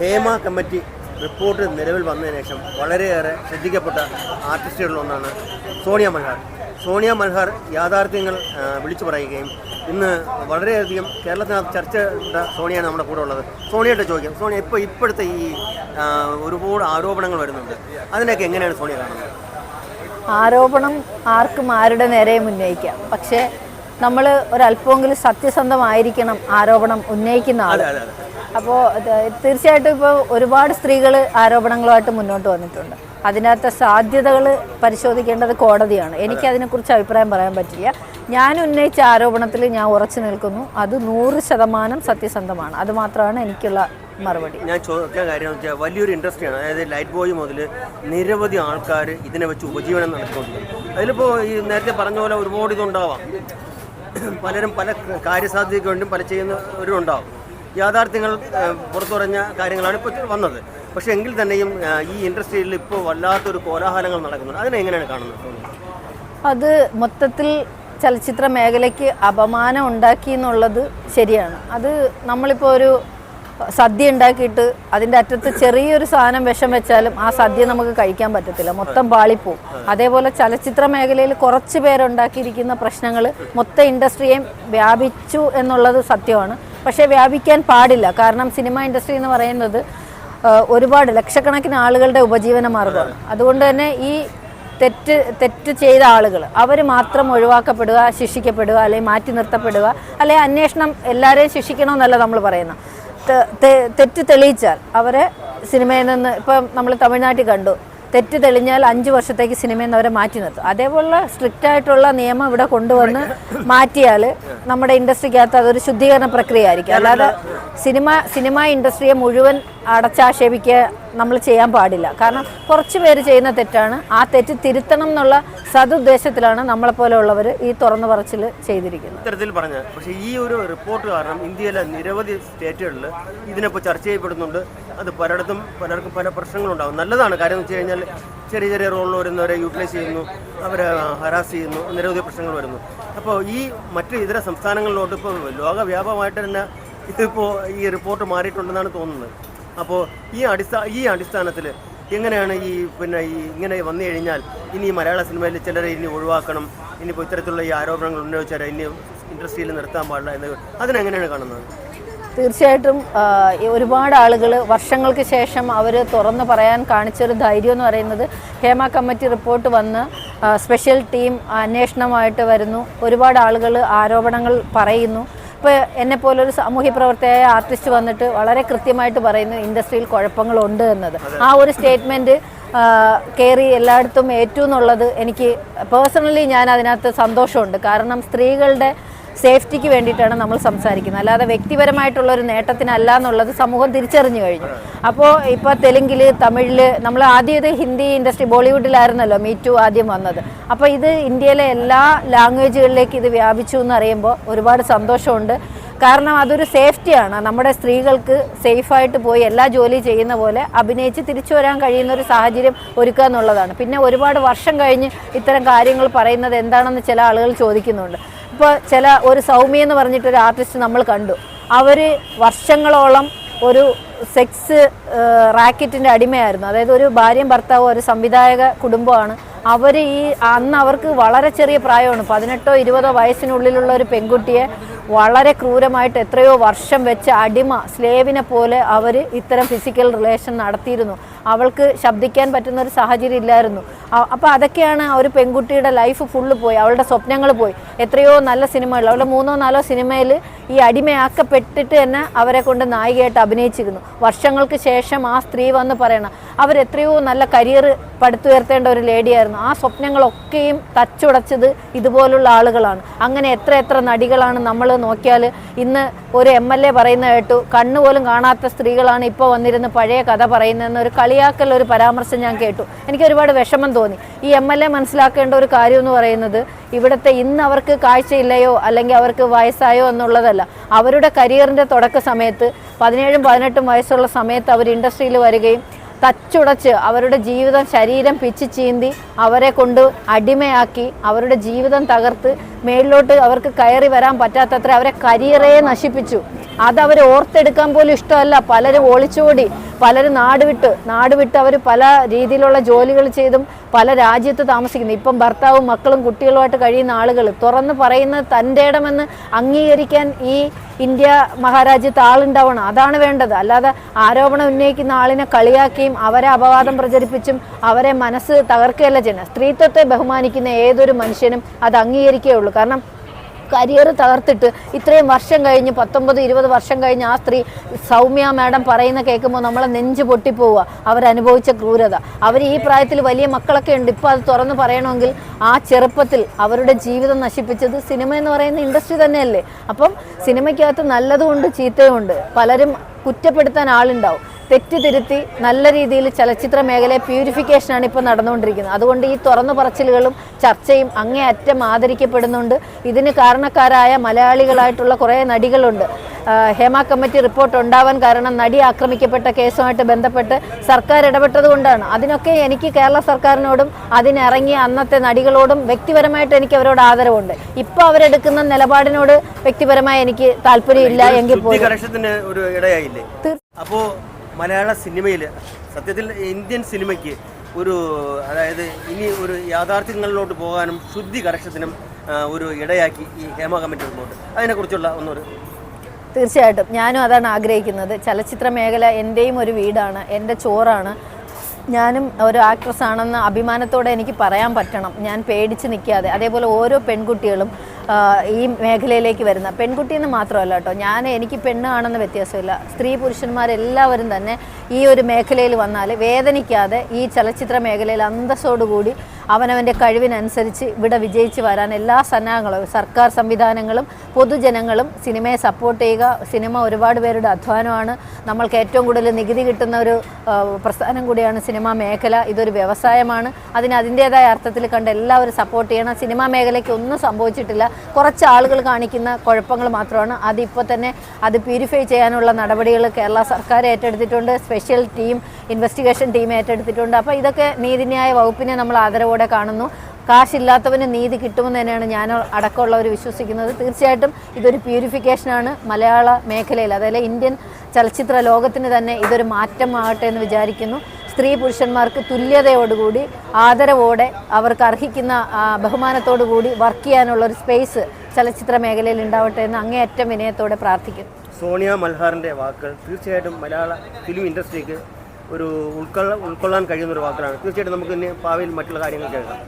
Hema committee report നിലവിൽ വന്നതിന് ശേഷം വളരെയേറെ ശ്രദ്ധിക്കപ്പെട്ട ആർട്ടിസ്റ്റുകളിലൊന്നാണ് സോണിയ മൽഹാർ. സോണിയ മൽഹാർ യാഥാർത്ഥ്യങ്ങൾ വിളിച്ചു പറയുകയും ഇന്ന് വളരെയധികം കേരളത്തിനകത്ത് ചർച്ച സോണിയാണ് നമ്മുടെ കൂടെ ഉള്ളത്. സോണിയായിട്ട് ചോദിക്കാം. സോണിയ ഇപ്പോൾ ഇപ്പോഴത്തെ ഈ ഒരുപാട് ആരോപണങ്ങൾ വരുന്നുണ്ട്. അതിനൊക്കെ എങ്ങനെയാണ് സോണിയ കാണുന്നത്? ആരോപണം ആർക്കും ആരുടെ നേരെയും ഉന്നയിക്കാം. പക്ഷേ നമ്മൾ ഒരല്പമെങ്കിലും സത്യസന്ധമായിരിക്കണം ആരോപണം ഉന്നയിക്കുന്ന ആൾ അപ്പോൾ തീർച്ചയായിട്ടും ഇപ്പോൾ ഒരുപാട് സ്ത്രീകൾ ആരോപണങ്ങളുമായിട്ട് മുന്നോട്ട് വന്നിട്ടുണ്ട്. അതിനകത്തെ സാധ്യതകൾ പരിശോധിക്കേണ്ടത് കോടതിയാണ്. എനിക്ക് അതിനെക്കുറിച്ച് അഭിപ്രായം പറയാൻ പറ്റില്ല. ഞാൻ ഉന്നയിച്ച ആരോപണത്തിൽ ഞാൻ ഉറച്ചു നിൽക്കുന്നു. അത് നൂറ് ശതമാനം സത്യസന്ധമാണ്. അതുമാത്രമാണ് എനിക്കുള്ള മറുപടി. ഞാൻ ചോദിക്കാൻ കാര്യം വലിയൊരു വലിയൊരു ഇൻഡസ്ട്രിയാണ്. അതായത് ലൈറ്റ് ബോയ് മുതൽ നിരവധി ആൾക്കാർ ഇതിനെ വെച്ച് ഉപജീവനം നടത്തുന്നുണ്ട് അതിലിപ്പോൾ ഈ നേരത്തെ പറഞ്ഞ പോലെ ഒരുപാട് ഇതുണ്ടാവാം. പലരും പല കാര്യസാധ്യതയ്ക്ക് വേണ്ടിയും പല ചെയ്യുന്നവരും ഉണ്ടാവും. യാഥാർത്ഥ്യങ്ങൾ പുറത്തു പുറത്തുറഞ്ഞ കാര്യങ്ങളാണ് ഇപ്പോൾ വന്നത്. പക്ഷേ എങ്കിൽ തന്നെയും ഈ ഇൻഡസ്ട്രിയിൽ ഇപ്പോൾ വല്ലാത്തൊരു കോലാഹലങ്ങൾ നടക്കുന്നുണ്ട്. അതിനെ എങ്ങനെയാണ് കാണുന്നത്? അത് മൊത്തത്തിൽ ചലച്ചിത്ര മേഖലയ്ക്ക് അപമാനം ഉണ്ടാക്കി എന്നുള്ളത് ശരിയാണ്. അത് നമ്മളിപ്പോൾ ഒരു സദ്യ ഉണ്ടാക്കിയിട്ട് അതിന്റെ അറ്റത്ത് ചെറിയൊരു സാധനം വിഷം വെച്ചാലും ആ സദ്യ നമുക്ക് കഴിക്കാൻ പറ്റത്തില്ല. മൊത്തം പാളിപ്പോവും അതേപോലെ ചലച്ചിത്ര മേഖലയിൽ കുറച്ച് പേരുണ്ടാക്കിയിരിക്കുന്ന പ്രശ്നങ്ങൾ മൊത്തം ഇൻഡസ്ട്രിയെയും വ്യാപിച്ചു എന്നുള്ളത് സത്യമാണ്. പക്ഷേ വ്യാപിക്കാൻ പാടില്ല. കാരണം സിനിമ ഇൻഡസ്ട്രി എന്ന് പറയുന്നത് ഒരുപാട് ലക്ഷക്കണക്കിന് ആളുകളുടെ ഉപജീവന മാർഗമാണ്. അതുകൊണ്ട് തന്നെ ഈ തെറ്റ് തെറ്റ് ചെയ്ത ആളുകൾ അവർ മാത്രം ഒഴിവാക്കപ്പെടുക ശിക്ഷിക്കപ്പെടുക അല്ലെങ്കിൽ മാറ്റി നിർത്തപ്പെടുക അല്ലെങ്കിൽ അന്വേഷണം എല്ലാവരെയും ശിക്ഷിക്കണമെന്നല്ല നമ്മൾ പറയുന്നത്. തെറ്റ് തെളിയിച്ചാൽ അവരെ സിനിമയിൽ നിന്ന് ഇപ്പം നമ്മൾ തമിഴ്നാട്ടിൽ കണ്ടു. തെറ്റ് തെളിഞ്ഞാൽ അഞ്ച് വർഷത്തേക്ക് സിനിമയിൽ നിന്ന് അവരെ മാറ്റി നിർത്തും. അതേപോലെ സ്ട്രിക്റ്റ് ആയിട്ടുള്ള നിയമം ഇവിടെ കൊണ്ടുവന്ന് മാറ്റിയാൽ നമ്മുടെ ഇൻഡസ്ട്രിക്കകത്ത് അതൊരു ശുദ്ധീകരണ പ്രക്രിയ ആയിരിക്കും. അല്ലാതെ സിനിമ സിനിമ ഇൻഡസ്ട്രിയെ മുഴുവൻ അടച്ചാക്ഷേപിക്കുക നമ്മൾ ചെയ്യാൻ പാടില്ല. കാരണം കുറച്ച് പേര് ചെയ്യുന്ന തെറ്റാണ്. ആ തെറ്റ് തിരുത്തണം എന്നുള്ള സതുദ്ദേശത്തിലാണ് നമ്മളെപ്പോലെയുള്ളവർ ഈ തുറന്നു പറച്ചിൽ ചെയ്തിരിക്കുന്നത്. ഇത്തരത്തിൽ പറഞ്ഞത് പക്ഷേ ഈ ഒരു റിപ്പോർട്ട് കാരണം ഇന്ത്യയിലെ നിരവധി സ്റ്റേറ്റുകളിൽ ഇതിനിപ്പോൾ ചർച്ച ചെയ്യപ്പെടുന്നുണ്ട്. അത് പലയിടത്തും പലർക്കും പല പ്രശ്നങ്ങളുണ്ടാകും. നല്ലതാണ്. കാര്യം എന്ന് വെച്ച് കഴിഞ്ഞാൽ ചെറിയ ചെറിയ റോളിൽ വരുന്നവരെ യൂട്ടിലൈസ് ചെയ്യുന്നു. അവരെ ഹരാസ് ചെയ്യുന്നു. നിരവധി പ്രശ്നങ്ങൾ വരുന്നു. അപ്പോൾ ഈ മറ്റ് ഇതര സംസ്ഥാനങ്ങളിലോട്ട് ഇപ്പോൾ ലോകവ്യാപകമായിട്ട് തന്നെ ഇതിപ്പോൾ ഈ റിപ്പോർട്ട് മാറിയിട്ടുണ്ടെന്നാണ് തോന്നുന്നത്. അപ്പോൾ ഈ അടിസ്ഥാന ഈ അടിസ്ഥാനത്തിൽ എങ്ങനെയാണ് ഈ പിന്നെ ഈ ഇങ്ങനെ വന്നു കഴിഞ്ഞാൽ ഇനി മലയാള സിനിമയിൽ ചിലരെ ഇനി ഒഴിവാക്കണം ഇനിയിപ്പോൾ ഇത്തരത്തിലുള്ള ഈ ആരോപണങ്ങൾ ഉന്നയിച്ചാൽ ഇനി ഇൻഡസ്ട്രിയിൽ നിർത്താൻ പാടില്ല എന്ന് അതിനെങ്ങനെയാണ് കാണുന്നത്? തീർച്ചയായിട്ടും ഒരുപാട് ആളുകൾ വർഷങ്ങൾക്ക് ശേഷം അവർ തുറന്നു പറയാൻ കാണിച്ചൊരു ധൈര്യം എന്ന് പറയുന്നത് ഹേമ കമ്മിറ്റി റിപ്പോർട്ട് വന്ന് സ്പെഷ്യൽ ടീം അന്വേഷണമായിട്ട് വരുന്നു. ഒരുപാട് ആളുകൾ ആരോപണങ്ങൾ പറയുന്നു. ഇപ്പോൾ എന്നെ പോലൊരു സാമൂഹ്യ പ്രവർത്തകയായ ആർട്ടിസ്റ്റ് വന്നിട്ട് വളരെ കൃത്യമായിട്ട് പറയുന്നു ഇൻഡസ്ട്രിയിൽ കുഴപ്പങ്ങളുണ്ട് എന്നത്. ആ ഒരു സ്റ്റേറ്റ്മെന്റ് കയറി എല്ലായിടത്തും ഏറ്റു എന്നുള്ളത് എനിക്ക് പേഴ്സണലി ഞാൻ അതിനകത്ത് സന്തോഷമുണ്ട്. കാരണം സ്ത്രീകളുടെ സേഫ്റ്റിക്ക് വേണ്ടിയിട്ടാണ് നമ്മൾ സംസാരിക്കുന്നത്. അല്ലാതെ വ്യക്തിപരമായിട്ടുള്ള ഒരു നേട്ടത്തിനല്ല എന്നുള്ളത് സമൂഹം തിരിച്ചറിഞ്ഞു കഴിഞ്ഞു. അപ്പോൾ ഇപ്പോൾ തെലുങ്കിൽ തമിഴിൽ നമ്മൾ ആദ്യം ഇത് ഹിന്ദി ഇൻഡസ്ട്രി ബോളിവുഡിലായിരുന്നല്ലോ മീറ്റു ആദ്യം വന്നത്. അപ്പോൾ ഇത് ഇന്ത്യയിലെ എല്ലാ ലാംഗ്വേജുകളിലേക്ക് ഇത് വ്യാപിച്ചു എന്ന് അറിയുമ്പോൾ ഒരുപാട് സന്തോഷമുണ്ട്. കാരണം അതൊരു സേഫ്റ്റിയാണ്. നമ്മുടെ സ്ത്രീകൾക്ക് സേഫായിട്ട് പോയി എല്ലാ ജോലി ചെയ്യുന്ന പോലെ അഭിനയിച്ച് തിരിച്ചു വരാൻ കഴിയുന്ന ഒരു സാഹചര്യം ഒരുക്കുക എന്നുള്ളതാണ്. പിന്നെ ഒരുപാട് വർഷം കഴിഞ്ഞ് ഇത്തരം കാര്യങ്ങൾ പറയുന്നത് എന്താണെന്ന് ചില ആളുകൾ ചോദിക്കുന്നുണ്ട്. ഇപ്പോൾ ചില ഒരു സൗമ്യ എന്ന് പറഞ്ഞിട്ടൊരു ആർട്ടിസ്റ്റ് നമ്മൾ കണ്ടു. അവർ വർഷങ്ങളോളം ഒരു സെക്സ് റാക്കറ്റിന്റെ അടിമയായിരുന്നു. അതായത് ഒരു ഭാര്യയും ഭർത്താവും ഒരു സംവിധായക കുടുംബമാണ്. അവർ ഈ അന്ന് അവർക്ക് വളരെ ചെറിയ പ്രായമാണ്. പതിനെട്ടോ ഇരുപതോ വയസ്സിനുള്ളിലുള്ള ഒരു പെൺകുട്ടിയെ വളരെ ക്രൂരമായിട്ട് എത്രയോ വർഷം വെച്ച് അടിമ സ്ലേവിനെ പോലെ അവർ ഇത്തരം ഫിസിക്കൽ റിലേഷൻ നടത്തിയിരുന്നു. അവൾക്ക് ശബ്ദിക്കാൻ പറ്റുന്ന ഒരു സാഹചര്യം ഇല്ലായിരുന്നു. അപ്പോൾ അതൊക്കെയാണ് ഒരു പെൺകുട്ടിയുടെ ലൈഫ് ഫുള്ള് പോയി. അവളുടെ സ്വപ്നങ്ങൾ പോയി. എത്രയോ നല്ല സിനിമകൾ. അവളുടെ മൂന്നോ നാലോ സിനിമയിൽ ഈ അടിമയാക്കപ്പെട്ടിട്ട് തന്നെ അവരെ കൊണ്ട് നായികയായിട്ട് അഭിനയിച്ചിരുന്നു. വർഷങ്ങൾക്ക് ശേഷം ആ സ്ത്രീ വന്ന് പറയണം അവരെത്രയോ നല്ല കരിയർ പടുത്തുയർത്തേണ്ട ഒരു ലേഡിയായിരുന്നു. ആ സ്വപ്നങ്ങളൊക്കെയും തച്ചുടച്ചത് ഇതുപോലുള്ള ആളുകളാണ്. അങ്ങനെ എത്ര എത്ര നടികളാണ് നമ്മൾ നോക്കിയാൽ ഇന്ന് ഒരു എം എൽ എ പറയുന്ന കേട്ടു കണ്ണുപോലും കാണാത്ത സ്ത്രീകളാണ് ഇപ്പോൾ വന്നിരുന്ന് പഴയ കഥ പറയുന്നതെന്ന് ഒരു കളിയാക്കൽ ഒരു പരാമർശം ഞാൻ കേട്ടു. എനിക്ക് ഒരുപാട് വിഷമം തോന്നി. ഈ എം എൽ എ മനസ്സിലാക്കേണ്ട ഒരു കാര്യം എന്ന് പറയുന്നത് ഇവിടുത്തെ ഇന്ന് അവർക്ക് കാഴ്ചയില്ലയോ അല്ലെങ്കിൽ അവർക്ക് വയസ്സായോ എന്നുള്ളതല്ല. അവരുടെ കരിയറിന്റെ തുടക്ക സമയത്ത് പതിനേഴും പതിനെട്ടും വയസ്സുള്ള സമയത്ത് അവർ ഇൻഡസ്ട്രിയിൽ വരികയും തച്ചുടച്ച് അവരുടെ ജീവിതം ശരീരം പിച്ച് ചീന്തി അവരെ കൊണ്ട് അടിമയാക്കി അവരുടെ ജീവിതം തകർത്ത് മേളിലോട്ട് അവർക്ക് കയറി വരാൻ പറ്റാത്തത്ര അവരെ കരിയറേ നശിപ്പിച്ചു. അത് ഓർത്തെടുക്കാൻ പോലും ഇഷ്ടമല്ല. പലരും ഒളിച്ചോടി പലരും നാട് വിട്ട് നാട് വിട്ട് അവർ പല രീതിയിലുള്ള ജോലികൾ ചെയ്തും പല രാജ്യത്ത് താമസിക്കുന്നു. ഇപ്പം ഭർത്താവും മക്കളും കുട്ടികളുമായിട്ട് കഴിയുന്ന ആളുകൾ തുറന്ന് പറയുന്ന തന്റെ ഇടമെന്ന് അംഗീകരിക്കാൻ ഈ ഇന്ത്യ മഹാരാജ്യത്ത് ആളുണ്ടാവണം. അതാണ് വേണ്ടത്. അല്ലാതെ ആരോപണം ഉന്നയിക്കുന്ന ആളിനെ കളിയാക്കിയും അവരെ അപവാദം പ്രചരിപ്പിച്ചും അവരെ മനസ്സ് തകർക്കുകയല്ല ചെയ്യണം സ്ത്രീത്വത്തെ ബഹുമാനിക്കുന്ന ഏതൊരു മനുഷ്യനും അത് അംഗീകരിക്കുകയുള്ളൂ കാരണം കരിയർ തകർത്തിട്ട് ഇത്രയും വർഷം കഴിഞ്ഞ് പത്തൊമ്പത് ഇരുപത് വർഷം കഴിഞ്ഞ് ആ സ്ത്രീ സൗമ്യ മാഡം പറയുന്ന കേൾക്കുമ്പോൾ നമ്മളെ നെഞ്ച് പൊട്ടിപ്പോവുക. അവരനുഭവിച്ച ക്രൂരത. അവർ ഈ പ്രായത്തിൽ വലിയ മക്കളൊക്കെ ഉണ്ട്. ഇപ്പോൾ അത് തുറന്ന് പറയണമെങ്കിൽ ആ ചെറുപ്പത്തിൽ അവരുടെ ജീവിതം നശിപ്പിച്ചത് സിനിമ എന്ന് പറയുന്ന ഇൻഡസ്ട്രി തന്നെയല്ലേ? അപ്പം സിനിമയ്ക്കകത്ത് നല്ലതുമുണ്ട് ചീത്തയുമുണ്ട് പലരും കുറ്റപ്പെടുത്താൻ ആളുണ്ടാവും. തെറ്റ് തിരുത്തി നല്ല രീതിയിൽ ചലച്ചിത്ര മേഖലയെ പ്യൂരിഫിക്കേഷനാണ് ഇപ്പോൾ നടന്നുകൊണ്ടിരിക്കുന്നത്. അതുകൊണ്ട് ഈ തുറന്നു പറച്ചിലുകളും ചർച്ചയും അങ്ങേയറ്റം ആദരിക്കപ്പെടുന്നുണ്ട്. ഇതിന് കാരണക്കാരായ മലയാളികളായിട്ടുള്ള കുറേ നടികളുണ്ട്. ഹേമ കമ്മിറ്റി റിപ്പോർട്ട് ഉണ്ടാവാൻ കാരണം നടി ആക്രമിക്കപ്പെട്ട കേസുമായിട്ട് ബന്ധപ്പെട്ട് സർക്കാർ ഇടപെട്ടതുകൊണ്ടാണ് അതിനൊക്കെ എനിക്ക് കേരള സർക്കാരിനോടും അതിനിറങ്ങിയ അന്നത്തെ നടികളോടും വ്യക്തിപരമായിട്ട് എനിക്ക് അവരോട് ആദരവുണ്ട്. ഇപ്പോൾ അവരെടുക്കുന്ന നിലപാടിനോട് വ്യക്തിപരമായി എനിക്ക് താല്പര്യമില്ല എങ്കിൽ പോലും. ശുദ്ധീകരണത്തിന് അപ്പോ മലയാള സിനിമയിൽ സത്യത്തിൽ ഇന്ത്യൻ സിനിമയ്ക്ക് ഒരു അതായത് ഇനി ഒരു യാഥാർത്ഥ്യങ്ങളിലോട്ട് പോകാനും ശുദ്ധി കർഷത്തിനും ഒരു ഇടയാക്കി ഈ ഹേമ കമ്മിറ്റി റിപ്പോർട്ട് അതിനെക്കുറിച്ചുള്ള ഒന്നൊരു തീർച്ചയായിട്ടും. ഞാനും അതാണ് ആഗ്രഹിക്കുന്നത്. ചലച്ചിത്ര മേഖല എന്റെയും ഒരു വീടാണ് എന്റെ ചോറാണ്. ഞാനും ഒരു ആക്ട്രസ് ആണെന്ന് അഭിമാനത്തോടെ എനിക്ക് പറയാൻ പറ്റണം. ഞാൻ പേടിച്ച് നിൽക്കാതെ. അതേപോലെ ഓരോ പെൺകുട്ടികളും ഈ മേഖലയിലേക്ക് വരുന്ന പെൺകുട്ടി എന്ന് മാത്രമല്ല കേട്ടോ. ഞാൻ എനിക്ക് പെണ്ണാണെന്ന് വ്യത്യാസമില്ല. സ്ത്രീ പുരുഷന്മാരെല്ലാവരും തന്നെ ഈ ഒരു മേഖലയിൽ വന്നാൽ വേദനിക്കാതെ ഈ ചലച്ചിത്ര മേഖലയിൽ അന്തസ്സോടുകൂടി അവനവന്റെ കഴിവിനനുസരിച്ച് ഇവിടെ വിജയിച്ച് വരാൻ എല്ലാ സന്നാഹങ്ങളും സർക്കാർ സംവിധാനങ്ങളും പൊതുജനങ്ങളും സിനിമയെ സപ്പോർട്ട് ചെയ്യുക. സിനിമ ഒരുപാട് പേരുടെ അധ്വാനമാണ്. നമ്മൾക്ക് ഏറ്റവും കൂടുതൽ നികുതി കിട്ടുന്ന ഒരു പ്രസ്ഥാനം കൂടിയാണ് സിനിമാ മേഖല. ഇതൊരു വ്യവസായമാണ്. അതിന് അതിന്റേതായ അർത്ഥത്തിൽ കണ്ട് എല്ലാവരും സപ്പോർട്ട് ചെയ്യണം. സിനിമാ മേഖലയ്ക്ക് ഒന്നും സംഭവിച്ചിട്ടില്ല. കുറച്ച് ആളുകൾ കാണിക്കുന്ന കുഴപ്പങ്ങൾ മാത്രമാണ്. അതിപ്പോൾ തന്നെ അത് പ്യൂരിഫൈ ചെയ്യാനുള്ള നടപടികൾ കേരള സർക്കാർ ഏറ്റെടുത്തിട്ടുണ്ട്. സ്പെഷ്യൽ ടീം ഇൻവെസ്റ്റിഗേഷൻ ടീം ഏറ്റെടുത്തിട്ടുണ്ട്. അപ്പോൾ ഇതൊക്കെ നീതിന്യായ വകുപ്പിനെ നമ്മൾ ആദരവോടെ കാണുന്നു. കാശില്ലാത്തവന് നീതി കിട്ടുമെന്ന് തന്നെയാണ് ഞാൻ അടക്കമുള്ളവർ വിശ്വസിക്കുന്നത്. തീർച്ചയായിട്ടും ഇതൊരു പ്യൂരിഫിക്കേഷനാണ് മലയാള മേഖലയിൽ അതായത് ഇന്ത്യൻ ചലച്ചിത്ര ലോകത്തിന് തന്നെ ഇതൊരു മാറ്റമാകട്ടെ എന്ന് വിചാരിക്കുന്നു. സ്ത്രീ പുരുഷന്മാർക്ക് തുല്യതയോടുകൂടി ആദരവോടെ അവർക്ക് അർഹിക്കുന്ന ബഹുമാനത്തോടുകൂടി ബഹുമാനത്തോടു കൂടി വർക്ക് ചെയ്യാനുള്ള ഒരു സ്പേസ് ചലച്ചിത്ര മേഖലയിൽ ഉണ്ടാവട്ടെ എന്ന് അങ്ങേയറ്റം വിനയത്തോടെ പ്രാർത്ഥിക്കുന്നു. സോണിയ മൽഹാറിന്റെ വാക്കുകൾ തീർച്ചയായിട്ടും മലയാള ഫിലിം ഇൻഡസ്ട്രിക്ക് ഒരു ഉൾക്കൊള്ള ഉൾക്കൊള്ളാൻ കഴിയുന്ന ഒരു വാക്കിലാണ് തീർച്ചയായിട്ടും നമുക്ക് ഇനി ഭാവിയിൽ മറ്റുള്ള കാര്യങ്ങൾ കേൾക്കാം.